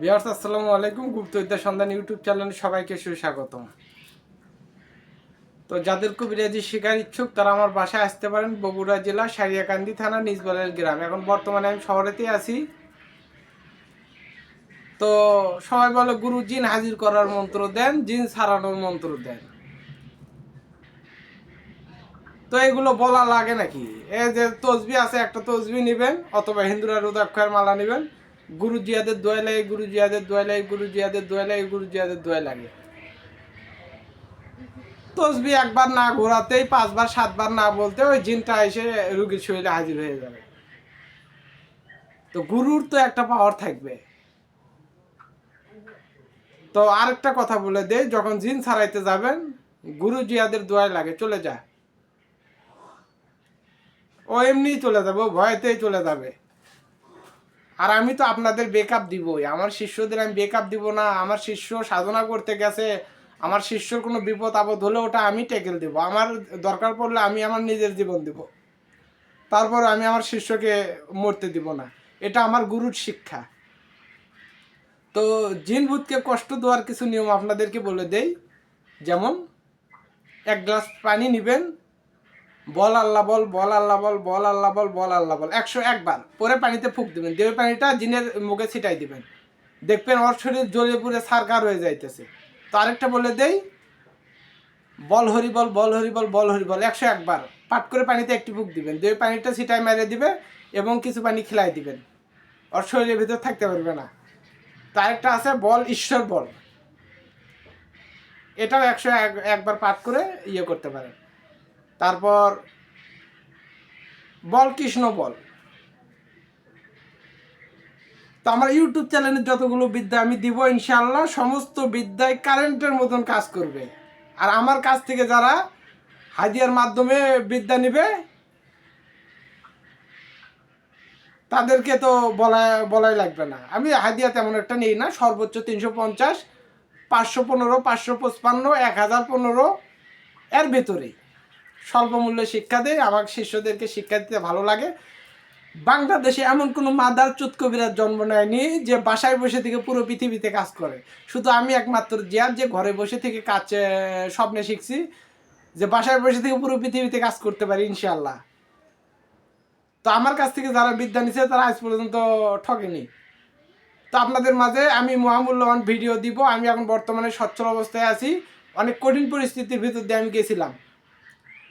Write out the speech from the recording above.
বিহার্স আসসালামু আলাইকুম। গুপ্তবিদ্যা সন্ধান ইউটিউব চ্যানেলে সবাইকে সুস্বাগতম। তো যাদের কবিরাজি শিকার ইচ্ছুক, তারা আমার বাসায় আসতে পারেন বগুড়া জেলা সারিয়াকান্দি থানা নিজবলের গ্রাম। এখন বর্তমানে আমি শহরেতেই আছি। তো সবাই বলে, গুরু জিন হাজির করার মন্ত্র দেন, জিন ছাড়ানোর মন্ত্র দেন। তো এগুলো বলা লাগে নাকি? এই যে তসবি আছে, একটা তসবি নেবেন, অথবা হিন্দুরা রুদাক্ষর মালা নেবেন। গুরু জিয়াদের দোয়া লাগে, গুরু জিয়াদের দোয়া লাগে, গুরু জিয়াদের দোয়া লাগে, গুরু জিয়াদের দোয়া লাগে। তসবি একবার না ঘোরাতেই, পাঁচবার, সাতবার না বলতে ওই জিনটা এসে রুগীর শরীরে হাজির হয়ে যাবে। তো গুরুর তো একটা পাওয়ার থাকবে। তো আরেকটা কথা বলে দেই, যখন জিন ছাড়াইতে যাবেন, গুরু জিয়াদের দোয়াই লাগে, চলে যা। ও এমনি চলে যাবে ভয়েতেই চলে যাবে। আর আমি তো আপনাদের বেকআপ দিবই। আমার শিষ্যদের আমি বেকআপ দিব না। আমার শিষ্য সাধনা করতে গেছে। আমার শিষ্যর কোনো বিপদ আপদ হলে ওটা আমি টেকেল দেব। আমার দরকার পড়লে আমি আমার নিজের জীবন দিব। তারপর আমি আমার শিষ্যকে মরতে দিব না। এটা আমার গুরুর শিক্ষা। তো জিন ভূতকে কষ্ট দেওয়ার কিছু নিয়ম আপনাদেরকে বলে দেই। যেমন, এক গ্লাস পানি নেবেন বল আল্লাহ বল বল আল্লাহ বল বল আল্লাহ বল বল আল্লাহ বল। একশো একবার পরে পানিতে ফুক দিবেন। দেবে পানিটা জিনের মুখে ছিটাই দিবেন। দেখবেন ওর শরীর জ্বলে পুড়ে সারকার হয়ে যাইতেছে। তো আরেকটা বলে দেই, বল হরি বল বল হরি বল বল হরি বল, একশো একবার পাট করে পানিতে একটি ফুক দিবেন। দেবে পানিটা ছিটাই মেরে দিবে এবং কিছু পানি খিলাই দিবেন। ওর শরীরের ভিতর থাকতে পারবে না। তো আরেকটা আছে, বল ঈশ্বর বল। এটাও একশো এক- একবার পাঠ করে ইয়ে করতে পারেন। তারপর বল কৃষ্ণ বল। তো আমার ইউটিউব চ্যানেলে যতগুলো বিদ্যা আমি দিব ইনশাল্লাহ সমস্ত বিদ্যায় কারেন্টের মতন কাজ করবে। আর আমার কাছ থেকে যারা হাদিয়ার মাধ্যমে বিদ্যা নিবে, তাদেরকে তো বলা, বলাই লাগবে না। আমি হাদিয়া তেমন একটা নেই না, সর্বোচ্চ তিনশো পঞ্চাশ, পাঁচশো পনেরো, পাঁচশো পঁচপান্ন, এক হাজার পনেরো, এর ভেতরেই। স্বল্প মূল্যে শিক্ষা দেয়, আমার শিষ্যদেরকে শিক্ষা দিতে ভালো লাগে। বাংলাদেশে এমন কোনো মাদার চুত কবিরার জন্ম নেয়নি যে বাসায় বসে থেকে পুরো পৃথিবীতে কাজ করে। শুধু আমি একমাত্র জিয়ার যে ঘরে বসে থেকে কাজ স্বপ্নে শিখছি যে বাসায় বসে থেকে পুরো পৃথিবীতে কাজ করতে পারি ইনশাল্লাহ তো আমার কাছ থেকে যারা বিদ্যা নিছে, তারা আজ পর্যন্ত ঠকেনি। তো আপনাদের মাঝে আমি মহামূল্যবান ভিডিও দিব। আমি এখন বর্তমানে সচ্ছল অবস্থায় আছি। অনেক কঠিন পরিস্থিতির ভিতর দিয়ে আমি গেছিলাম।